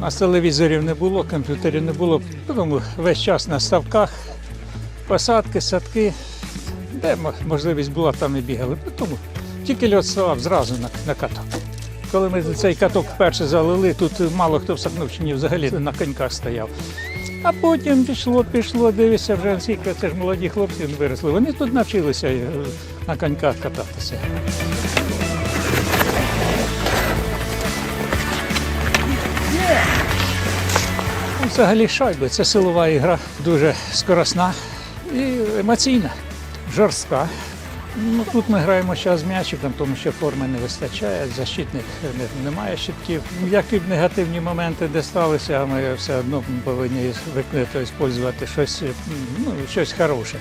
нас телевізорів не було, комп'ютерів не було, тому весь час на ставках, посадки, садки. Де можливість була, там і бігали. Тому тільки льот ставав зразу на, на каток. Коли ми цей каток вперше залили, тут мало хто в Сакновщині взагалі на коньках стояв. А потім пішло, пішло, дивишся, вже скільки це ж молоді хлопці виросли. Вони тут навчилися е, на коньках кататися. Взагалі шайби це силова ігра, дуже скоросна і емоційна, жорстка. Ну, тут ми граємо зараз з м'ячиком, тому що форми не вистачає, защитник не- немає щитків. Які б негативні моменти де сталися, ми все одно повинні використовувати щось, ну, щось хороше.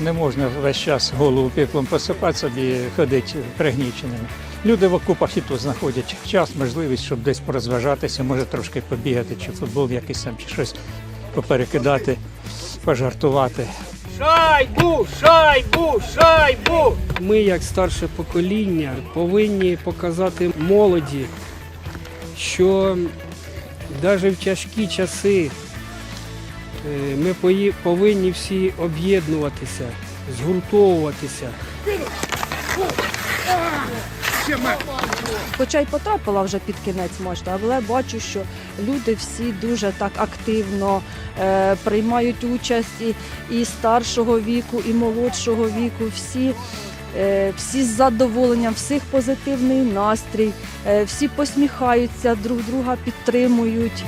Не можна весь час голову пеклом посипати собі і ходити пригніченими. Люди в окопах і тут знаходять час, можливість, щоб десь порозважатися, може трошки побігати, чи футбол якийсь там, чи щось поперекидати, пожартувати. Шайбу, шайбу, шайбу! Ми, як старше покоління, повинні показати молоді, що навіть в тяжкі часи ми пої- повинні всі об'єднуватися, згуртовуватися. Хоча й потрапила вже під кінець можна, але бачу, що люди всі дуже так активно е, приймають участь і, і старшого віку, і молодшого віку. Всі, е, всі з задоволенням, всіх позитивний настрій, е, всі посміхаються, друг друга підтримують.